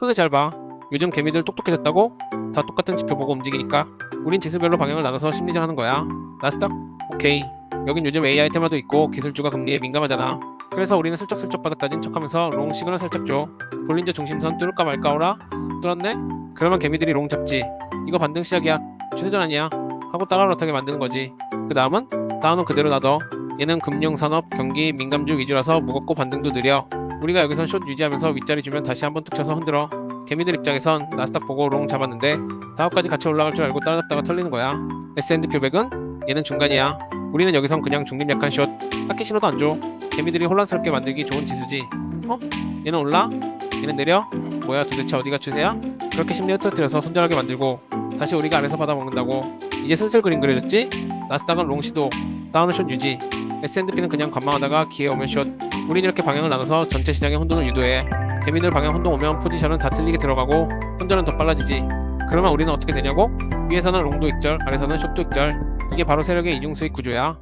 흑을 잘봐. 요즘 개미들 똑똑해졌다고? 다 똑같은 지표 보고 움직이니까 우린 지수별로 방향을 나눠서 심리전 하는 거야. 나스닥? 오케이. 여긴 요즘 AI 테마도 있고 기술주가 금리에 민감하잖아. 그래서 우리는 슬쩍슬쩍 따진 척하면서 롱 시그널 살짝 줘. 볼린저 중심선 뚫을까 말까 오라? 뚫었네? 그러면 개미들이 롱 잡지. 이거 반등 시작이야. 추세전 아니야. 하고 따라 못하게 만드는 거지. 그 다음은? 다운은 그대로 놔둬. 얘는 금융, 산업, 경기, 민감주 위주라서 무겁고 반등도 느려 우리가 여기선 숏 유지하면서 윗자리 주면 다시 한번 툭 쳐서 흔들어 개미들 입장에선 나스닥 보고 롱 잡았는데 다음까지 같이 올라갈 줄 알고 따라잡다가 털리는 거야 S&P 500은 얘는 중간이야 우리는 여기선 그냥 중립 약한 숏 딱히 신호도 안 줘 개미들이 혼란스럽게 만들기 좋은 지수지 어? 얘는 올라? 얘는 내려? 뭐야 도대체 어디가 추세야? 그렇게 심리 흐트러뜨려서 손절하게 만들고 다시 우리가 아래서 받아먹는다고 이제 슬슬 그림 그려졌지? 나스닥은 롱 시도 다운은 숏 유지 S&P는 그냥 관망하다가 기회 오면 숏 우린 이렇게 방향을 나눠서 전체 시장의 혼돈을 유도해. 개미들 방향 혼동 오면 포지션은 다 틀리게 들어가고 혼전은 더 빨라지지. 그러면 우리는 어떻게 되냐고? 위에서는 롱도 익절 아래서는 숏도 익절. 이게 바로 세력의 이중 수익 구조야